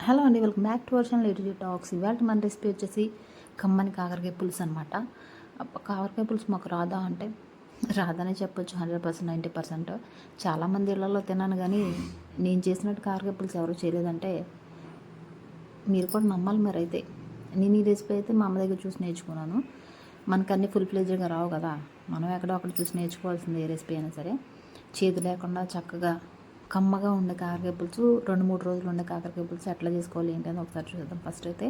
Hello అండి welcome back to Varshan little talks ఇవాళ మన రెసిపీ వచ్చేసి కమ్మని కాకరకాయ పులుసు అనమాట కాకరకాయ పులుసు మాకు రాదా అంటే రాదనే చెప్పొచ్చు హండ్రెడ్ పర్సెంట్ నైంటీ పర్సెంట్. చాలామంది ఇళ్ళలో తిన్నాను కానీ నేను చేసినట్టు కాకరకాయ పులుసు ఎవరు చేయలేదంటే మీరు కూడా నమ్మాలి మరి అయితే నేను ఈ రెసిపీ అయితే మా అమ్మ దగ్గర చూసి నేర్చుకున్నాను. మనకు అన్ని ఫుల్ ఫ్లెజ్డ్గా రావు కదా మనం ఎక్కడో అక్కడ చూసి నేర్చుకోవాల్సింది ఏ రెసిపీ అయినా సరే. చేతి లేకుండా చక్కగా కమ్మగా ఉండే కాకరకాయ పులుసు రెండు మూడు రోజులు ఉండే కాకరకాయ పులుసు ఎట్లా చేసుకోవాలి ఏంటి అని ఒకసారి చూద్దాం ఫస్ట్ అయితే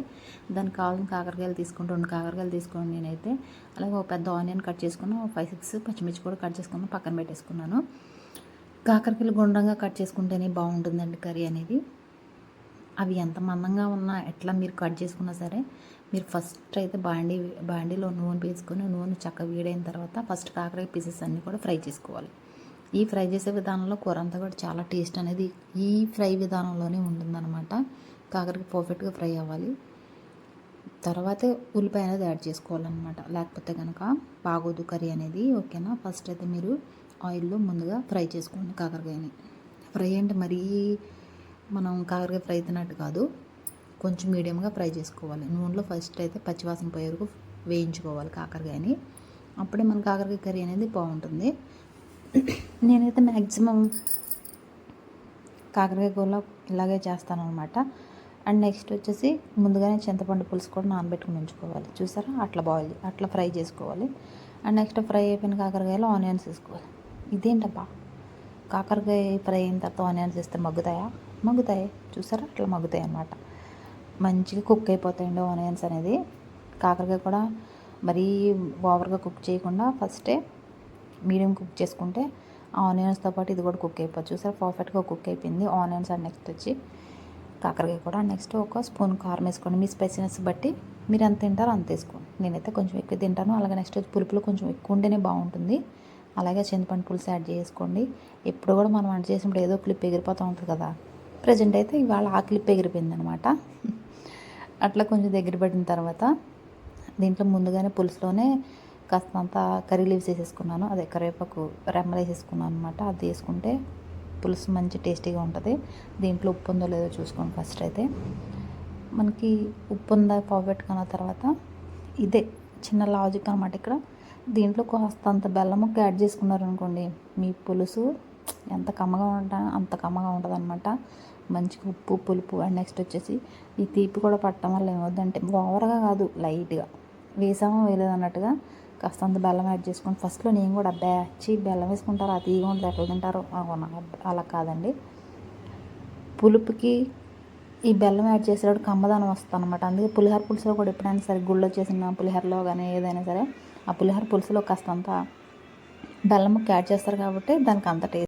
దానికి కావాల్సిన కాకరకాయలు తీసుకుని రెండు కాకరకాయలు తీసుకొని నేనైతే అలాగే ఒక పెద్ద ఆనియన్ కట్ చేసుకున్నాను ఫైవ్ సిక్స్ పచ్చిమిర్చి కూడా కట్ చేసుకున్నాను పక్కన పెట్టేసుకున్నాను. కాకరకాయలు గుండ్రంగా కట్ చేసుకుంటేనే బాగుంటుందండి కర్రీ అనేది. అవి ఎంత మందంగా ఉన్నా ఎట్లా మీరు కట్ చేసుకున్నా సరే మీరు ఫస్ట్ అయితే బాండీ బాండీలో నూనె వేసుకొని నూనె చక్కగా వేడైన తర్వాత ఫస్ట్ కాకరకాయ పీసెస్ అన్నీ కూడా ఫ్రై చేసుకోవాలి. ఈ ఫ్రై చేసే విధానంలో కూర అంతా కూడా చాలా టేస్ట్ అనేది ఈ ఫ్రై విధానంలోనే ఉంటుందన్నమాట. కాకరకాయ పర్ఫెక్ట్గా ఫ్రై అవ్వాలి. తర్వాతే ఉల్లిపాయ అనేది యాడ్ చేసుకోవాలన్నమాట. లేకపోతే కనుక బాగోదు కర్రీ అనేది ఓకేనా? ఫస్ట్ అయితే మీరు ఆయిల్లో ముందుగా ఫ్రై చేసుకోండి కాకరకాయని. ఫ్రై అంటే మరీ మనం కాకరకాయ ఫ్రై తిన్నట్టు కాదు. కొంచెం మీడియంగా ఫ్రై చేసుకోవాలి. నూనెలో ఫస్ట్ అయితే పచ్చివాసన పోయే వరకు వేయించుకోవాలి కాకరకాయని. అప్పుడే మన కాకరకాయ కర్రీ అనేది బాగుంటుంది. నేనైతే మ్యాక్సిమం కాకరకాయ కూర ఇలాగే చేస్తాను అనమాట అండ్ నెక్స్ట్ వచ్చేసి ముందుగానే చింతపండు పులుసు కూడా నానబెట్టుకుని ఉంచుకోవాలి. చూసారా? అట్లా బాయిల్ అట్లా ఫ్రై చేసుకోవాలి. అండ్ నెక్స్ట్ ఫ్రై అయిపోయిన కాకరకాయలో ఆనియన్స్ వేసుకోవాలి. ఇదేంటబ్బా? కాకరకాయ ఫ్రై అయిన తర్వాత ఆనియన్స్ వేస్తే మగ్గుతాయా? మగ్గుతాయి. చూసారా? అట్లా మగ్గుతాయి అనమాట మంచిగా కుక్ అయిపోతాయండి ఆనియన్స్ అనేది. కాకరకాయ కూడా మరీ ఓవర్గా కుక్ చేయకుండా ఫస్టే మీడియం కుక్ చేసుకుంటే ఆనియన్స్తో పాటు ఇది కూడా కుక్ అయిపోవచ్చు. సార్ పర్ఫెక్ట్గా కుక్ అయిపోయింది. ఆనియన్స్ అండ్ నెక్స్ట్ వచ్చి కాకరకాయ కూడా నెక్స్ట్ ఒక స్పూన్ కారం వేసుకోండి. మీ స్పైసీనెస్ బట్టి మీరు ఎంత తింటారో అంత వేసుకోండి. నేనైతే కొంచెం ఎక్కువ తింటాను. అలాగే నెక్స్ట్ వచ్చి పులుపులు కొంచెం ఎక్కువ ఉంటేనే బాగుంటుంది. అలాగే చింతపండు పులుసు యాడ్ చేసుకోండి. ఎప్పుడు కూడా మనం వంట చేసినప్పుడు ఏదో క్లిప్ ఎగిరిపోతూ ఉంటుంది కదా. ప్రజెంట్ అయితే ఇవాళ ఆ క్లిప్ ఎగిరిపోయింది అనమాట అట్లా కొంచెం దగ్గర పడిన తర్వాత దీంట్లో ముందుగానే పులుసులోనే కాస్తంత కర్రీ లీవ్స్ వేసేసుకున్నాను. అదే కరివేపాకు రెమ్మలు వేసేసుకున్నాను అనమాట అది వేసుకుంటే పులుసు మంచి టేస్టీగా ఉంటుంది. దీంట్లో ఉప్పు ఉందో లేదో చూసుకోండి ఫస్ట్ అయితే. మనకి ఉప్పు ఉందా పర్ఫెక్ట్ పెట్టుకున్న తర్వాత ఇదే చిన్న లాజిక్ అనమాట ఇక్కడ. దీంట్లో కాస్తంత బెల్లం ముక్క యాడ్ చేసుకున్నారనుకోండి మీ పులుసు ఎంత కమ్మగా ఉంటా అంత కమ్మగా ఉంటుంది అనమాట మంచిగా ఉప్పు పులుపు అండ్ నెక్స్ట్ వచ్చేసి ఈ తీపి కూడా పట్టడం వల్ల ఏమవుద్దంటే ఓవర్గా కాదు లైట్గా వేసామో వేయలేదు అన్నట్టుగా కాస్తంత బెల్లం యాడ్ చేసుకొని ఫస్ట్లో నేను కూడా బ్యాచి బెల్లం వేసుకుంటారు? అది తీగ ఉంటుంది ఎట్లా తింటారు? అలా కాదండి. పులుపుకి ఈ బెల్లం యాడ్ చేసేటప్పుడు కమ్మదనం వస్తుంది అనమాట అందుకే పులిహోర పులుసులో కూడా ఎప్పుడైనా సరే గుళ్ళో చేసిన పులిహోరలో కానీ ఏదైనా సరే ఆ పులిహోర పులుసులో కాస్తంత బెల్లం ముక్క యాడ్ చేస్తారు కాబట్టి దానికి అంత టేస్ట్